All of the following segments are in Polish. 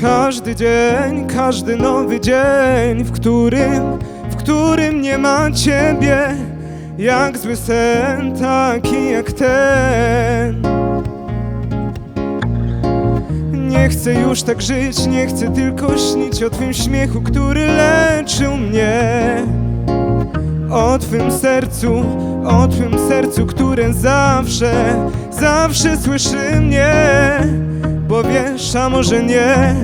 Każdy dzień, każdy nowy dzień, w którym, w którym nie ma ciebie, jak zły sen, taki jak ten. Nie chcę już tak żyć, nie chcę tylko śnić o twym śmiechu, który leczył mnie. O twym sercu, o twym sercu, które zawsze, zawsze słyszy mnie. Bo wiesz, a może nie,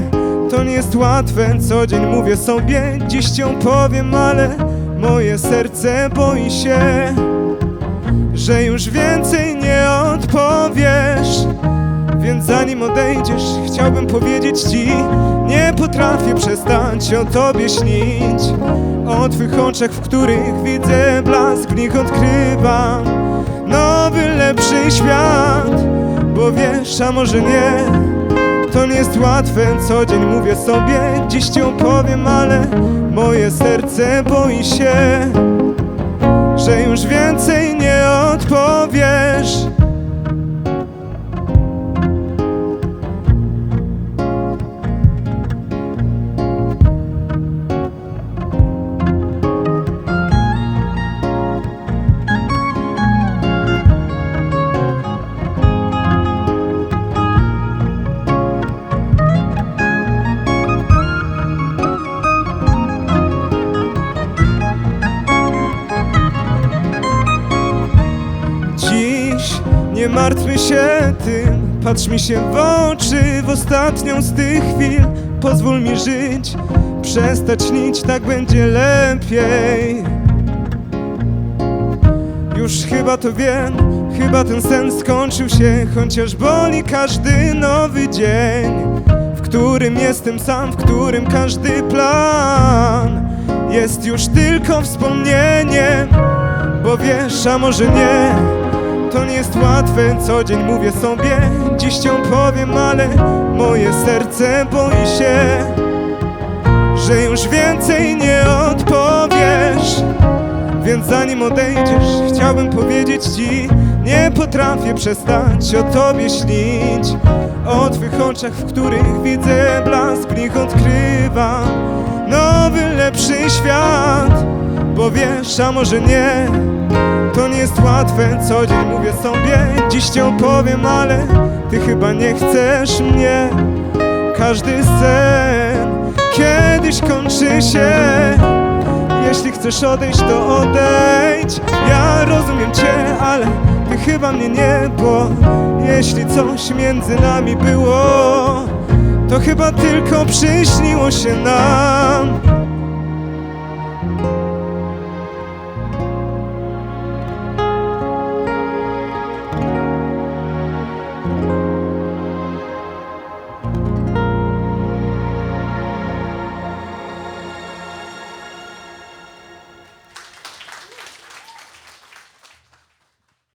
to nie jest łatwe, co dzień mówię sobie, dziś cię powiem, ale moje serce boi się, że już więcej nie odpowiesz. Więc zanim odejdziesz, chciałbym powiedzieć ci Nie potrafię przestać o tobie śnić. O twych oczach, w których widzę blask W nich odkrywam nowy, lepszy świat Bo wiesz, a może nie? To nie jest łatwe, co dzień mówię sobie. Dziś ci opowiem, ale moje serce boi się Że już więcej nie martwmy się tym, patrz mi się w oczy w ostatnią z tych chwil. Pozwól mi żyć, przestać śnić, tak będzie lepiej. Już chyba to wiem, chyba ten sen skończył się, chociaż boli każdy nowy dzień, w którym jestem sam, w którym każdy plan jest już tylko wspomnieniem. Bo wiesz, a może nie jest łatwe, co dzień mówię sobie. Dziś cię powiem, ale moje serce boi się Że już więcej nie odpowiesz. Więc zanim odejdziesz, chciałbym powiedzieć ci Nie potrafię przestać o tobie śnić. O twych oczach, w których widzę blask nich odkrywam nowy, lepszy świat. Bo wiesz, a może nie To nie jest łatwe, co dzień mówię sobie. Dziś cię opowiem, ale ty chyba nie chcesz mnie. Każdy sen kiedyś kończy się. Jeśli chcesz odejść, to odejdź. Ja rozumiem cię, ale ty chyba mnie nie Bo jeśli coś między nami było To chyba tylko przyśniło się nam